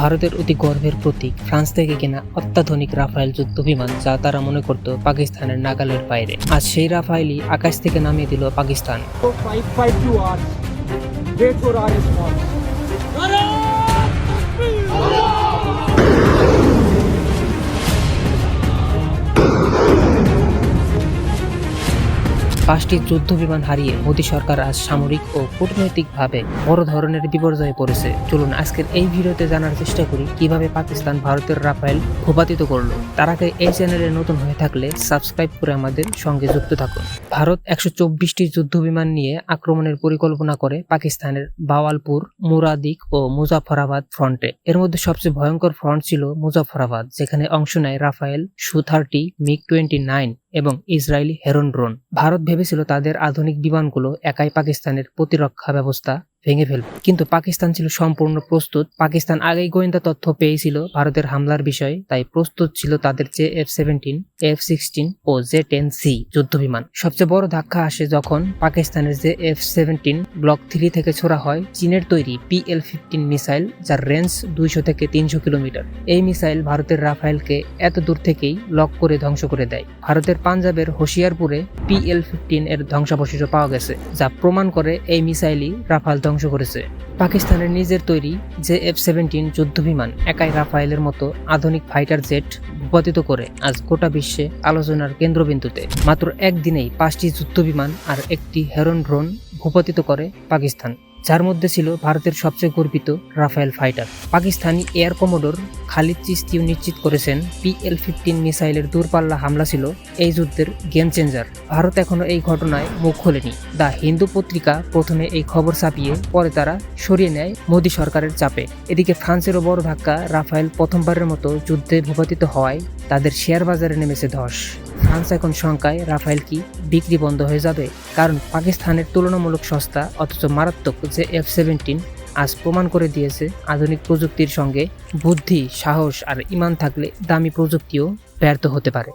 ভারতের অতি গর্বের প্রতীক, ফ্রান্স থেকে কেনা অত্যাধুনিক রাফায়েল যুদ্ধ বিমান যা তারা মনে করত পাকিস্তানের নাগালের বাইরে। আজ সেই রাফায়েলই আকাশ থেকে নামিয়ে দিল পাকিস্তান। পাঁচটি যুদ্ধ বিমান হারিয়ে মোদী সরকার আজ সামরিক ও কূটনৈতিকভাবে বড় ধরনের বিপর্যয়ে পড়েছে। চলুন আজকের এই ভিডিওতে জানার চেষ্টা করি, কীভাবে পাকিস্তান ভারতের রাফায়েল ভূপাতিত করল। তার আগে এই চ্যানেলে নতুন হয়ে থাকলে সাবস্ক্রাইব করে আমাদের সঙ্গে যুক্ত থাকুন। ভারত একশো চব্বিশটি যুদ্ধ বিমান নিয়ে আক্রমণের পরিকল্পনা করে পাকিস্তানের বাওয়ালপুর, মুরাদিক ও মুজাফরাবাদ ফ্রন্টে। এর মধ্যে সবচেয়ে ভয়ঙ্কর ফ্রন্ট ছিল মুজাফরাবাদ, যেখানে অংশ নেয় Rafale Su thirty, MiG twenty nine. এবং ইসরায়েলি হেরন ড্রোন। ভারত ভেবেছিল তাদের আধুনিক বিমানগুলো একাই পাকিস্তানের প্রতিরক্ষা ব্যবস্থা ভেঙে ফেলবে কিন্তু পাকিস্তান ছিল সম্পূর্ণ প্রস্তুত। পাকিস্তান আগেই গোয়েন্দা তথ্য পেয়েছিল ভারতের হামলার বিষয়ে। তাই প্রস্তুত ছিল তাদের J F seventeen, F sixteen ও জে টেন সি যুদ্ধ বিমান সবচেয়ে বড় ধাক্কা আসে যখন পাকিস্তানের যে এফ সেভেন্টিন ব্লক থ্রি থেকে ছোড়া হয়, চীনের তৈরি পিএল ফিফটিন মিসাইল, যার রেঞ্জ দুইশো থেকে তিনশো কিলোমিটার। এই মিসাইল ভারতের রাফায়েলকে এত দূর থেকেই লক করে ধ্বংস করে দেয়। ভারতের পাঞ্জাবের হোশিয়ারপুরে পিএল ফিফটিন এর ধ্বংসাবশেষ পাওয়া গেছে, যা প্রমাণ করে এই মিসাইলই রাফাল ধ্বংস করেছে। পাকিস্তানের নিজের তৈরি জে এফ সেভেন্টিন যুদ্ধ বিমান একাই রাফায়েলের মতো আধুনিক ফাইটার জেট ভূপাতিত করে আজ গোটা বিশ্বে আলোচনার কেন্দ্রবিন্দুতে। মাত্র একদিনেই পাঁচটি যুদ্ধ বিমান আর একটি হেরন ড্রোন ভূপাতিত করে পাকিস্তান। যার মধ্যে ছিল ভারতের সবচেয়ে গর্বিত Rafale fighter. Pakistani air commodore Khalid চিস্তিও নিশ্চিত করেছেন, পিএল ফিফটিন মিসাইলের দূরপাল্লা হামলা ছিল এই যুদ্ধের গেম চেঞ্জার ভারত এখনও এই ঘটনায় মুখ খোলেনি। দ্য হিন্দু পত্রিকা প্রথমে এই খবর ছাপিয়ে পরে তারা সরিয়ে নেয় মোদী সরকারের চাপে। এদিকে ফ্রান্সেরও বড় ধাক্কা রাফায়েল প্রথমবারের মতো যুদ্ধে ভূপাতিত হওয়ায় তাদের শেয়ার বাজারে নেমেছে ধস। ফ্রান্স এখন শঙ্কায়, রাফায়েল কি বিক্রি বন্ধ হয়ে যাবে? কারণ পাকিস্তানের তুলনামূলক সস্তা, অথচ মারাত্মক যে এফ সেভেন্টিন আজ প্রমাণ করে দিয়েছে আধুনিক প্রযুক্তির সঙ্গে বুদ্ধি, সাহস আর ইমান থাকলে দামি প্রযুক্তিও ব্যর্থ হতে পারে।